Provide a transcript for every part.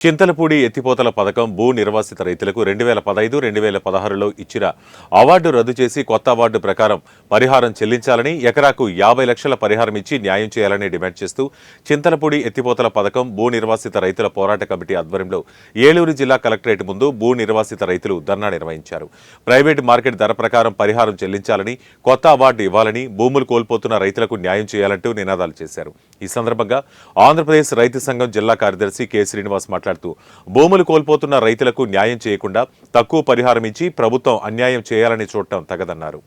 చింతలపూడి ఎత్తిపోతల పథకం భూ నిర్వాసిత రైతులకు రెండు వేల పదహైదు రెండు వేల పదహారులో ఇచ్చిన అవార్డు రద్దు చేసి కొత్త అవార్డు ప్రకారం పరిహారం చెల్లించాలని ఎకరాకు యాభై లక్షల పరిహారం ఇచ్చి న్యాయం చేయాలని డిమాండ్ చేస్తూ చింతలపూడి ఎత్తిపోతల పథకం భూ నిర్వాసిత రైతుల పోరాట కమిటీ ఆధ్వర్యంలో ఏలూరు జిల్లా కలెక్టరేట్ ముందు భూ నిర్వాసిత రైతులు ధర్నా నిర్వహించారు. ప్రైవేటు మార్కెట్ ధర ప్రకారం పరిహారం చెల్లించాలని కొత్త అవార్డు ఇవ్వాలని భూములు కోల్పోతున్న రైతులకు న్యాయం చేయాలంటూ నినాదాలు చేశారు. ఈ సందర్భంగా ఆంధ్రప్రదేశ్ రైతు సంఘం జిల్లా కార్యదర్శి కె శ్రీనివాస్ మాట్లాడుతూ భూములు కోల్పోతున్న రైతులకు న్యాయం చేయకుండా తక్కువ పరిహారం ఇచ్చి ప్రభుత్వం అన్యాయం చేయాలని చూడటం తగదన్నారు.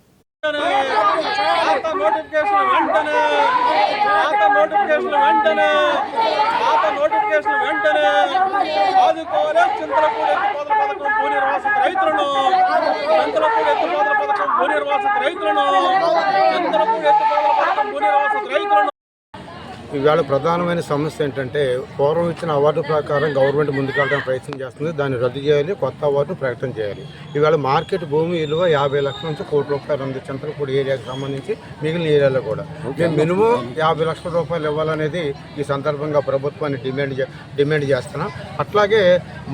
రైతులను రైతులను రైతులను ఈవేళ ప్రధానమైన సమస్య ఏంటంటే పూర్వం ఇచ్చిన అవార్డు ప్రకారం గవర్నమెంట్ ముందుకెళ్ళడానికి ప్రయత్నం చేస్తుంది. దాన్ని రద్దు చేయాలి కొత్త అవార్డు ప్రకటన చేయాలి. ఈవేళ మార్కెట్ భూమి విలువ యాభై లక్షల నుంచి కోటి రూపాయలు ఉంది చింతలపూడి ఏరియాకి సంబంధించి మిగిలిన ఏరియాలో కూడా. మేము మినిమం యాభై లక్షల రూపాయలు ఇవ్వాలనేది ఈ సందర్భంగా ప్రభుత్వాన్ని డిమాండ్ డిమాండ్ చేస్తున్నాం. అట్లాగే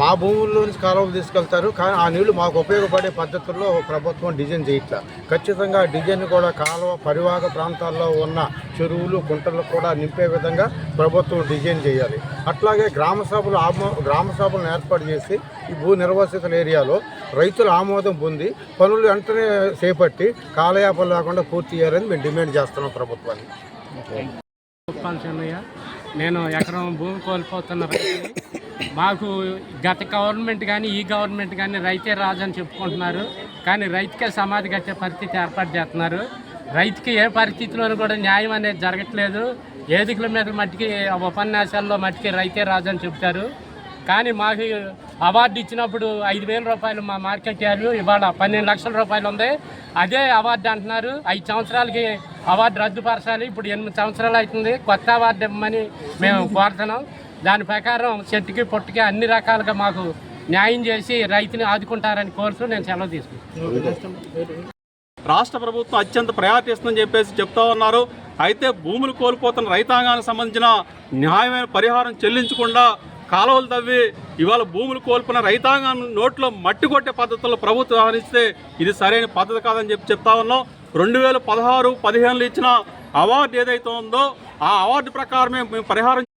మా భూముల్లో నుంచి కాలువలు తీసుకెళ్తారు కానీ ఆ నీళ్ళు మాకు ఉపయోగపడే పద్ధతుల్లో ప్రభుత్వం డిజైన్ చేయట్లా. ఖచ్చితంగా డిజైన్ కూడా కాలువ పరివాహక ప్రాంతాల్లో ఉన్న చెరువులు కుంటలు కూడా నింపే విధంగా ప్రభుత్వం డిజైన్ చేయాలి. అట్లాగే గ్రామ సభలు ఆమో గ్రామ సభలను ఏర్పాటు చేసి ఈ భూ నిర్వాసితుల ఏరియాలో రైతుల ఆమోదం పొంది పనులు వెంటనే చేపట్టి కాలయాపన లేకుండా పూర్తి చేయాలని మేము డిమాండ్ చేస్తున్నాం ప్రభుత్వాన్ని. నేను ఎకరం భూమి కోల్పోతున్న రైతుని. మాకు గత గవర్నమెంట్ కానీ ఈ గవర్నమెంట్ కానీ రైతే రాజు అని చెప్పుకుంటున్నారు. కానీ రైతుకే సమాధి కట్టే పరిస్థితి ఏర్పాటు చేస్తున్నారు. రైతుకి ఏ పరిస్థితిలోనూ కూడా న్యాయం అనేది జరగట్లేదు. ఏదికల మీద మట్టికి ఉపన్యాసాల్లో మట్టికి రైతే రాజు అని చెప్తారు కానీ మాకు అవార్డు ఇచ్చినప్పుడు ఐదు వేల రూపాయలు మా మార్కెట్ వాల్యూ ఇవాళ పన్నెండు లక్షల రూపాయలు ఉంది. అదే అవార్డు అంటున్నారు. ఐదు సంవత్సరాలకి అవార్డు రద్దుపరచాలి ఇప్పుడు ఎనిమిది సంవత్సరాలు అవుతుంది. కొత్త అవార్డు ఇవ్వమని మేము కోరుతున్నాం. దాని ప్రకారం చెట్టుకి పొట్టుకి అన్ని రకాలుగా మాకు న్యాయం చేసి రైతుని ఆదుకుంటారని కోరుతూ నేను సెలవు తీసుకుంటాను రాష్ట్ర ప్రభుత్వం అత్యంత ప్రయారిటీ ఇస్తుందని చెప్పేసి చెప్తా ఉన్నారు. అయితే భూములు కోల్పోతున్న రైతాంగానికి సంబంధించిన న్యాయమైన పరిహారం చెల్లించకుండా కాలువలు తవ్వి ఇవాళ భూములు కోల్పోయిన రైతాంగం నోట్లో మట్టి కొట్టే పద్ధతుల్లో ప్రభుత్వం వ్యవహరిస్తే ఇది సరైన పద్ధతి కాదని చెప్పి చెప్తా ఉన్నాం. రెండు వేల పదహారు పదిహేనులో ఇచ్చిన అవార్డు ఏదైతే ఉందో ఆ అవార్డు ప్రకారమే మేము పరిహారం